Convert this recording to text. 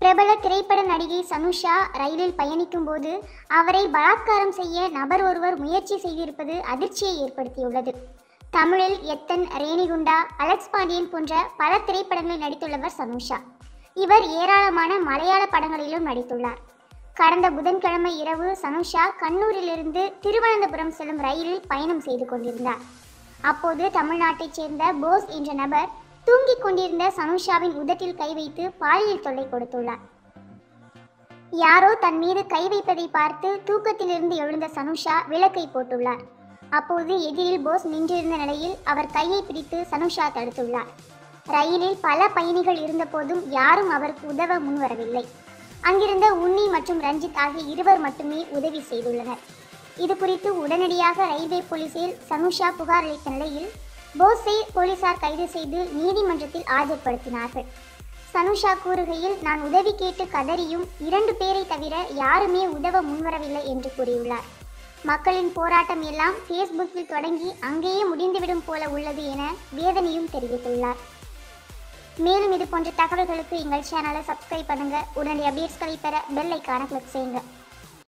பிரபல திரைப்பட நடிகை சனுஷா ரயிலில் பயணிக்கும் போது அவரை பலாத்காரம் செய்ய நபர் ஒருவர் முயற்சி செய்திருப்பது அதிர்ச்சியை ஏற்படுத்தியுள்ளது. தமிழில் எத்தன் ரேணிகுண்டா அலெக்ஸ் பாண்டியன் போன்ற பல திரைப்படங்களில் நடித்துள்ளவர் சனுஷா. இவர் ஏராளமான மலையாள படங்களிலும் நடித்துள்ளார். கடந்த புதன்கிழமை இரவு சனுஷா கண்ணூரிலிருந்து திருவனந்தபுரம் செல்லும் ரயிலில் பயணம் செய்து கொண்டிருந்தார். அப்போது தமிழ்நாட்டைச் சேர்ந்த போஸ் என்ற நபர் தூங்கிக் கொண்டிருந்த சனுஷாவின் உதட்டில் கை வைத்து பாலியல் தொல்லை கொடுத்துள்ளார். யாரோ தன் மீது கை வைப்பதை பார்த்து தூக்கத்திலிருந்து எழுந்த சனுஷா விளக்கை போட்டுள்ளார். அப்போது எதிரில் போஸ் நின்றிருந்த நிலையில் அவர் கையை பிடித்து சனுஷா தடுத்துள்ளார். ரயிலில் பல பயணிகள் இருந்தபோதும் யாரும் அவருக்கு உதவ முன்வரவில்லை. அங்கிருந்த உன்னி மற்றும் ரஞ்சித் ஆகிய இருவர் மட்டுமே உதவி செய்துள்ளனர். இது குறித்து உடனடியாக ரயில்வே போலீசில் சனுஷா புகார் அளித்த நிலையில் போஸை போலீசார் கைது செய்து நீதிமன்றத்தில் ஆஜர்படுத்தினார்கள். சனுஷா கூறுகையில் நான் உதவி கேட்டு கதறியும் இரண்டு பேரை தவிர யாருமே உதவ முன்வரவில்லை என்று கூறியுள்ளார். மக்களின் போராட்டம் எல்லாம் ஃபேஸ்புக்கில் தொடங்கி அங்கேயே முடிந்துவிடும் போல உள்ளது என வேதனையும் தெரிவித்துள்ளார். மேலும் இது போன்ற தகவல்களுக்கு எங்கள் சேனலை சப்ஸ்கிரைப் பண்ணுங்கள் உடனடி அப்டேட்ஸ்களை பெற பெல் ஐக்கான கிளிக் செய்யுங்கள்